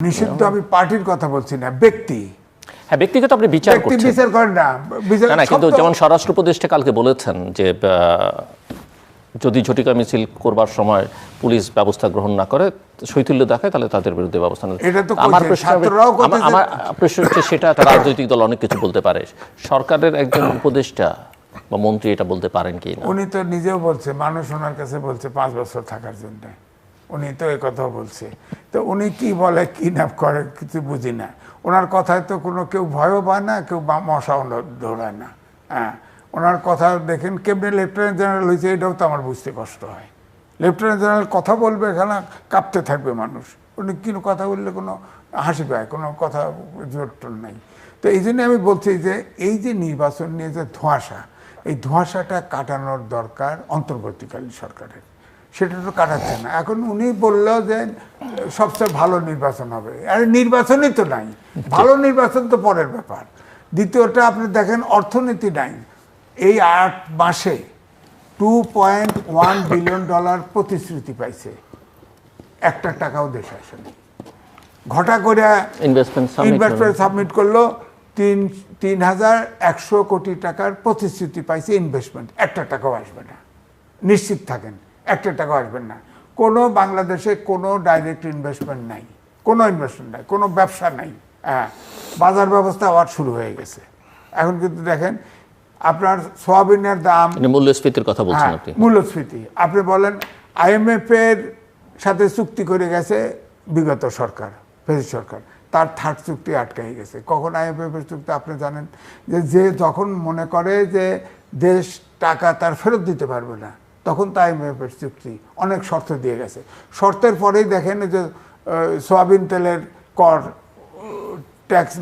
নিষিদ্ধ আমি পার্টির কথা বলছি না ব্যক্তি। হ্যাঁ ব্যক্তিগত আপনি বিচার করছেন। বিচার করেন না না কিন্তু যেমন স্বরাষ্ট্র উপদেষ্টা কালকে বলেছেন যে যদি ঝটিকা মিছিল করবার সময় পুলিশ ব্যবস্থা গ্রহণ না করে শৈথিল্য দেখায় তাহলে তাদের বিরুদ্ধে ব্যবস্থা আমার প্রশ্ন আমার- প্রশ্ন হচ্ছে সেটা রাজনৈতিক দল অনেক কিছু বলতে পারে। সরকারের একজন উপদেষ্টা বা মন্ত্রী এটা বলতে পারেন কি উনি তো নিজেও বলছে মানুষ ওনার কাছে বলছে পাঁচ বছর থাকার জন্য। উনি তো এই কথা বলছে। তো উনি কি বলে, কি না করে, কিছু বুঝি না। ওনার কথায় তো কোনো কেউ ভয়ও পায় না, কেউ মশাও দৌড়ায় না। হ্যাঁ ওনার কথা দেখেন কেমনি লেফটেন্যান্ট জেনারেল হয়েছে, এটাও তো আমার বুঝতে কষ্ট হয়। লেফটেন্যান্ট জেনারেল কথা বলবে এখানে, কাঁপতে থাকবে মানুষ। উনি কোনো কথা বললে কোনো হাসি পায়, কোনো কথা জোর টোর নাই। তো এই জন্য আমি বলছি যে, এই যে নির্বাচন নিয়ে যে ধোঁয়াশা, এই ধোঁয়াশাটা কাটানোর দরকার অন্তর্বর্তীকালীন সরকারের। সেটা তো কাটাচ্ছে না। এখন উনি বলল যে সবচেয়ে ভালো নির্বাচন হবে। আর নির্বাচনই তো নাই। ভালো নির্বাচন তো পরের ব্যাপার। দ্বিতীয়টা আপনি দেখেন অর্থনীতি নাই। এই আট মাসে two point one billion dollar প্রতিশ্রুতি পাইছে। একটা টাকাও দেশে আসেনি। ঘটা করে ইনভেস্টমেন্ট ইনভেস্টমেন্ট সাবমিট করল তিন তিন হাজার একশো কোটি টাকার প্রতিশ্রুতি পাইছে ইনভেস্টমেন্ট একটা টাকাও আসবে না। নিশ্চিত থাকেন। একটা টাকাও আসবেন না। কোনো বাংলাদেশে কোনো ডাইরেক্ট ইনভেস্টমেন্ট নাই। কোনো ইনভেস্টমেন্ট নাই কোনো ব্যবসা নাই। হ্যাঁ বাজার ব্যবস্থা আবার শুরু হয়ে গেছে। এখন কিন্তু দেখেন আপনার সোয়াবিনের দাম মূল্যস্ফীতির কথা বলছেন হ্যাঁ, আপনি। মূল্যস্ফীতি। আপনি বলেন আইএমএফ এর সাথে চুক্তি করে গেছে বিগত সরকার ফেসি সরকার। তার থার্ড চুক্তি আটকাই গেছে। কখন আইএমএফ এর চুক্তি? আপনি জানেন যে যে যখন মনে করে যে দেশ টাকা তার ফেরত দিতে পারবে না তখন তো আইএমএফ এর চুক্তি অনেক শর্ত দিয়ে গেছে। শর্তের পরেই দেখেন যে সোয়াবিন তেলের কর ট্যাক্স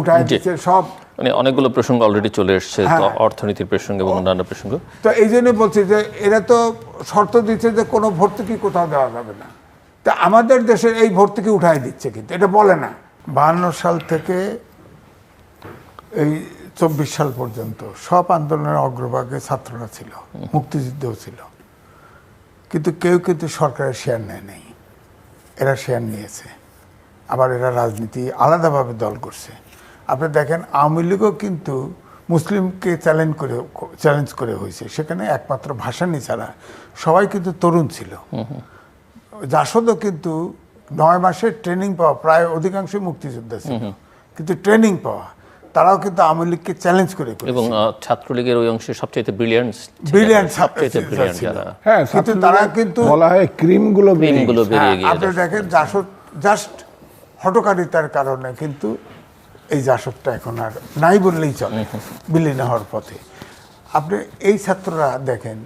উঠায় দিচ্ছে সব মানে অনেকগুলো প্রসঙ্গ অলরেডি চলে এসেছে হ্যাঁ। অর্থনীতির প্রসঙ্গ এবং অন্যান্য প্রসঙ্গ। তো এই জন্যই বলছি যে এরা তো শর্ত দিচ্ছে যে কোনো ভর্তুকি কোথাও দেওয়া যাবে না। তা আমাদের দেশের এই ভর্তুকি উঠাই দিচ্ছে কিন্তু এটা বলে না। বাহান্ন সাল থেকে এই চব্বিশ সাল পর্যন্ত সব আন্দোলনের অগ্রভাগে ছাত্ররা ছিল মুক্তিযুদ্ধও ছিল। কিন্তু কেউ কিন্তু সরকারের শেয়ার নেয় নাই। এরা শেয়ার নিয়েছে। আবার এরা রাজনীতি আলাদাভাবে দল করছে। আপনি দেখেন আওয়ামী লীগও কিন্তু মুসলিমকে চ্যালেঞ্জ করে চ্যালেঞ্জ করে হয়েছে। সেখানে একমাত্র ভাষা ভাসানি ছাড়া সবাই কিন্তু তরুণ ছিল। জাসদও কিন্তু নয় মাসের ট্রেনিং পাওয়া প্রায় অধিকাংশই মুক্তিযোদ্ধা ছিল। কিন্তু ট্রেনিং পাওয়া তারাও কিন্তু আওয়ামী লীগকে চ্যালেঞ্জ করে এবং ছাত্রলীগের ওই অংশে সবচেয়ে ব্রিলিয়ান্ট সবচেয়ে ছাত্র ব্রিলিয়ান্ট যারা। হ্যাঁ কিন্তু তারা কিন্তু- বলা হয় ক্রিমগুলো বেরিয়ে ক্রিমগুলো বেরিয়ে হ্যাঁ, গিয়ে আপনি দেখেন জাসদ জাস্ট হটকারিতার কারণে কিন্তু এই জাসদটা এখন আর নাই বললেই চলে বিলীন হওয়ার পথে। আপনি এই ছাত্ররা দেখেন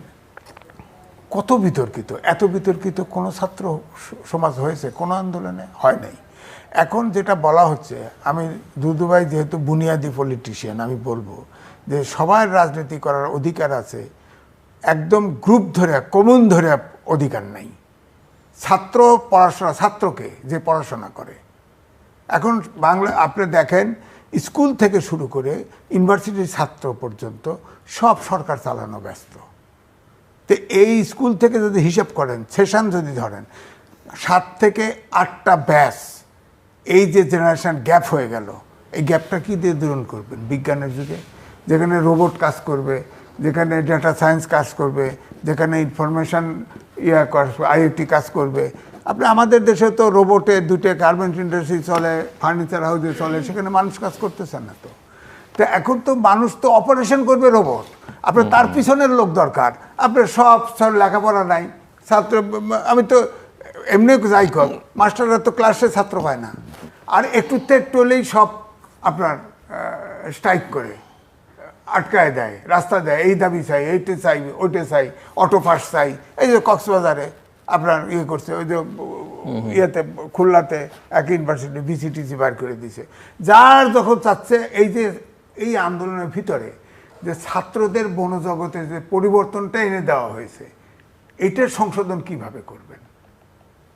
কত বিতর্কিত এত বিতর্কিত কোনো ছাত্র সমাজ হয়েছে কোনো আন্দোলনে হয় নাই। এখন যেটা বলা হচ্ছে, আমি দুদুভাই যেহেতু বুনিয়াদি পলিটিশিয়ান আমি বলব যে সবার রাজনীতি করার অধিকার আছে, একদম গ্রুপ ধরে কমন ধরে অধিকার নাই। ছাত্র পড়াশোনা, ছাত্রকে যে পড়াশোনা করে। এখন বাংলা, আপনি দেখেন, স্কুল থেকে শুরু করে ইউনিভার্সিটির ছাত্র পর্যন্ত সব সরকার চালানো ব্যস্ত। তো এই স্কুল থেকে যদি হিসাব করেন, সেশন যদি ধরেন, সাত থেকে আটটা ব্যাস এই যে জেনারেশান গ্যাপ হয়ে গেল এই গ্যাপটা কী দিয়ে দূরণ করবেন? বিজ্ঞানের যুগে? যেখানে রোবট কাজ করবে যেখানে ডেটা সায়েন্স কাজ করবে যেখানে ইনফরমেশন ইয়া আইওটি কাজ করবে। আপনি আমাদের দেশে তো রোবটে দুটো গার্মেন্ট ইন্ডাস্ট্রি চলে ফার্নিচার হাউসে চলে সেখানে মানুষ কাজ করতেছে না তো। তো এখন তো মানুষ তো অপারেশন করবে রোবট আপনার তার পিছনের লোক দরকার। আপনার সব সব লেখাপড়া নাই। ছাত্র আমি তো এমনি যাই কর মাস্টাররা তো ক্লাসে ছাত্র হয় না। আর একটু হলেই সব আপনার স্ট্রাইক করে আটকায় দেয় রাস্তা দেয় এই দাবি চাই এইটা চাই ওইটা চাই অটো পাস চাই। এই যে কক্সবাজারে আপনার ইয়ে করছে ওই যে ইয়েতে খুলনাতে এক ইউনিভার্সিটি বিসিটিসি বার করে দিছে। যার যখন চাচ্ছে এই যে এই আন্দোলনের ভিতরে যে ছাত্রদের বনজগতে যে পরিবর্তনটা এনে দেওয়া হয়েছে এইটার সংশোধন কীভাবে করবেন?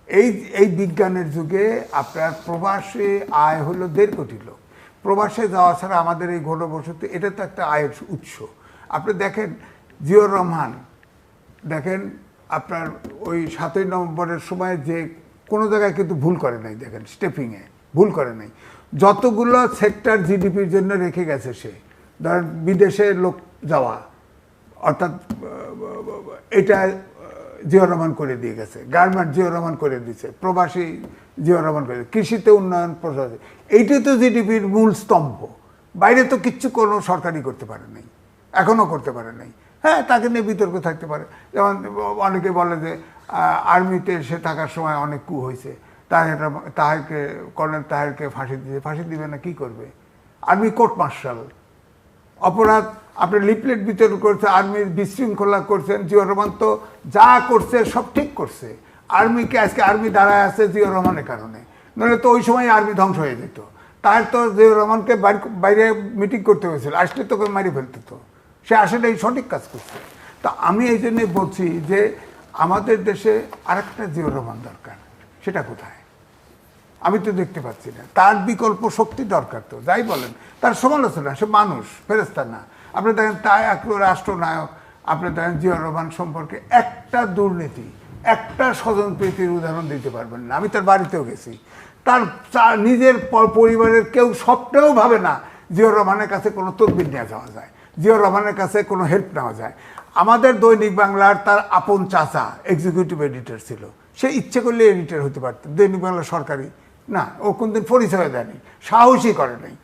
এই এই বিজ্ঞানের যুগে আপনার প্রবাসে আয় হলো দেড় কোটি লোক। প্রবাসে যাওয়া ছাড়া আমাদের এই ঘনবসতি, এটা তো একটা আয়ের উৎস। আপনি দেখেন জিয়র রহমান, দেখেন আপনার ওই সাতই নভেম্বরের সময় যে কোনো জায়গায় কিন্তু ভুল করে নাই, দেখেন স্টেপিংয়ে, ভুল করে নাই। যতগুলো সেক্টর জিডিপির জন্য রেখে গেছে সে, ধরেন বিদেশে লোক যাওয়া, অর্থাৎ, এটা জিয়া রহমান করে দিয়ে গেছে, গার্মেন্ট জিয়া রহমান করে দিয়েছে প্রবাসী জিয়া রহমান করে কৃষিতে উন্নয়ন প্রসার এইটাই তো জিডিপির মূল স্তম্ভ। বাইরে তো কিচ্ছু কোনো সরকারি করতে পারে নাই, এখনও করতে পারে নাই। হ্যাঁ তাকে নিয়ে বিতর্ক থাকতে পারে। যেমন অনেকে বলে যে আর্মিতে সে থাকার সময় অনেক কু হয়েছে তাহের তাহেরকে, কর্নেল তাহেরকে ফাঁসি দিয়েছে, ফাঁসি দিবে না, কি করবে? আর্মি কোর্ট মার্শাল, অপরাধ আপনি লিপলেট বিতরণ করছে আর্মির বিশৃঙ্খলা করছেন, জিয়া রহমান তো যা করছে সব ঠিক করছে। আর্মিকে আজকে আর্মি দাঁড়ায় আছে জিয়া রহমানের কারণে। নাহলে তো ওই সময় আর্মি ধ্বংস হয়ে যেত। তার তো জিয়া রহমানকে বাইর- মিটিং করতে হয়েছিল, আসলে তোকে মারি ফেলতে তো। সে আসলে এই সঠিক কাজ করছে। তা আমি এই জন্যে বলছি যে আমাদের দেশে আরেকটা জিয়া রহমান দরকার, সেটা কোথায়? আমি তো দেখতে পাচ্ছি না। তার বিকল্প শক্তি দরকার তো, যাই বলেন। তার সমালোচনা, সে মানুষ ফেরেস্তা না। আপনি দেখেন তাই এক রাষ্ট্রনায়ক, আপনি দেখেন জিয়া রহমান সম্পর্কে একটা দুর্নীতি, একটা স্বজন প্রীতির উদাহরণ দিতে পারবেন না। আমি তার বাড়িতেও গেছি। তার নিজের পরিবারের কেউ সবটাও ভাবে না জিয়া রহমানের কাছে কোনো তদবির নেওয়া যাওয়া যায়। জিয়া রহমানের কাছে কোনো হেল্প নেওয়া যায়। আমাদের দৈনিক বাংলার তার আপন চাচা এক্সিকিউটিভ এডিটর ছিল। সে ইচ্ছে করলে এডিটর হতে পারতেন দৈনিক বাংলা সরকারি না, ও কোনদিন পরিচয় দেয়নি সাহসই করে নাই।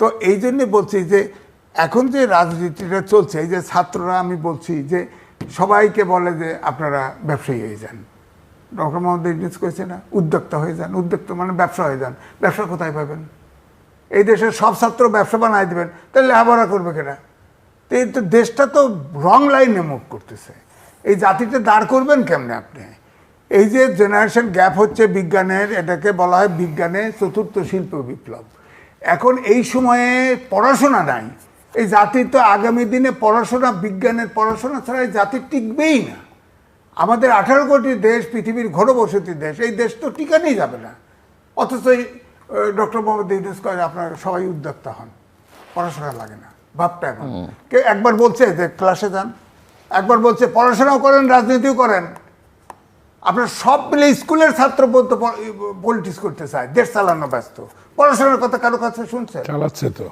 তো এই জন্যে বলছি যে, এখন যে রাজনীতিটা চলছে, এই যে ছাত্ররা আমি বলছি যে, সবাইকে বলে যে আপনারা ব্যবসায়ী হয়ে যান। ডক্টর মোহাম্মদ ইউনুস করেছে না, উদ্যোক্তা হয়ে যান। উদ্যোক্তা মানে ব্যবসা হয়ে যান। ব্যবসা কোথায় পাবেন? এই দেশের সব ছাত্র ব্যবসা বানায় দেবেন, তাহলে লেখাপড়া করবে কেনা তো এই তো দেশটা তো রং লাইনে মুভ করতেছে। এই জাতিটা দাঁড় করবেন কেমনে আপনি? এই যে জেনারেশন গ্যাপ হচ্ছে বিজ্ঞানের এটাকে বলা হয় বিজ্ঞানের চতুর্থ শিল্প বিপ্লব। এখন এই সময়ে পড়াশোনা নাই। এই জাতির তো আগামী দিনে পড়াশোনা বিজ্ঞানের পড়াশোনা ছাড়া এই জাতি টিকবেই না। আমাদের আঠারো কোটি দেশ পৃথিবীর ঘনবসতি দেশ এই দেশ তো টিকানেই যাবে না। অথচ ডক্টর মোহাম্মদ ইউনুস কয় আপনারা সবাই উদ্যোক্তা হন। পড়াশোনা লাগে না ভাবটা এখন। কে একবার বলছে যে ক্লাসে যান। একবার বলছে পড়াশোনাও করেন রাজনীতিও করেন। আপনার সব মিলে স্কুলের ছাত্র বলতে পলিটিক্স করতে চায় দেশ চালানো ব্যস্ত। পড়াশোনার কথা কারও কাছে শুনছেন চালাচ্ছে তো।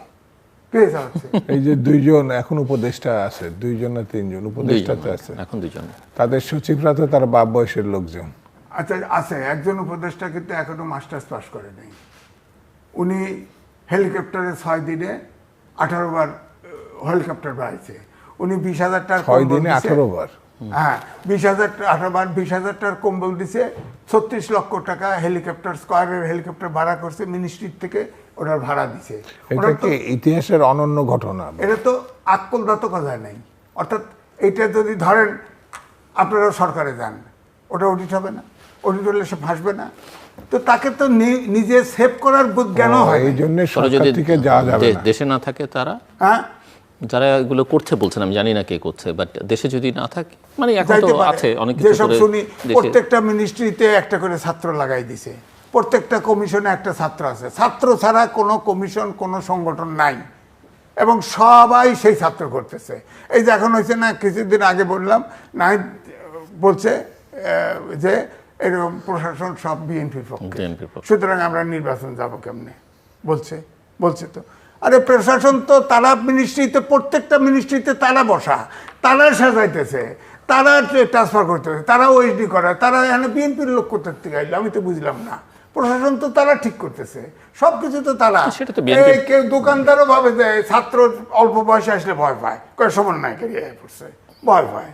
কে চালাচ্ছে? এই যে দুইজন এখন উপদেষ্টা আছে দুইজন না তিনজন? উপদেষ্টা তো আছে। এখন দুজন তাদের সচিবরা তো তার বাপ বয়সের লোকজন। আচ্ছা আছে। একজন উপদেষ্টা কিন্তু এখনও মাস্টার্স পাস করে নাই। উনি হেলিকপ্টারে ছয় দিনে আঠারো বার হেলিকপ্টার বাড়াইছে উনি বিশ হাজার টাকার ছয় দিনে আঠারো বার? হ্যাঁ বিশ হাজার বিশ হাজার টাকার কম্বল দিছে ছত্রিশ লক্ষ টাকা হেলিকপ্টার স্কোয়ারের হেলিকপ্টার ভাড়া করছে মিনিস্ট্রির থেকে ওটার ভাড়া দিছে। এটা কি ইতিহাসের অনন্য ঘটনা? এটা তো আক্কলদাত কথা নাই। অর্থাৎ এইটা যদি ধরেন আপনারা সরকারে যান ওটা অডিট হবে না অডিট হলে সে ফাঁসবে না। তো তাকে তো নি- নিজে সেভ করার বোধ জ্ঞান হয় এই জন্য সরকার থেকে যাওয়া যাবে দেশে না থাকে তারা? হ্যাঁ যারা এগুলো করছে বলছেন আমি জানি না কে করছে বাট দেশে যদি না থাকে মানে এখন তো আছে অনেক কিছু করে শুনি প্রত্যেকটা মিনিস্ট্রিতে একটা করে ছাত্র লাগাই দিছে। প্রত্যেকটা কমিশনে একটা ছাত্র আছে। ছাত্র ছাড়া কোনো কমিশন কোনো সংগঠন নাই। এবং সবাই সেই ছাত্র করতেছে। এই যে এখন হয়েছে না কিছুদিন আগে বললাম নাই বলছে যে এরকম প্রশাসন সব বিএনপির পক্ষে। সুতরাং আমরা নির্বাচন যাব কেমনে? বলছে বলছে তো। আরে প্রশাসন তো তারা মিনিস্ট্রিতে প্রত্যেকটা মিনিস্ট্রিতে তারা বসা তারা সাজাইতেছে তারা ট্রান্সফার করতেছে তারা ওএসডি করে তারা এখানে বিএনপির লোক করতে থেকে আমি তো বুঝলাম না। প্রশাসন তো তারা ঠিক করতেছে সব কিছু তো তারা কেউ দোকানদারও ভাবে যে ছাত্র অল্প বয়সে আসলে ভয় পায়। কয় সমন্বয়কারী পড়ছে ভয় পায়।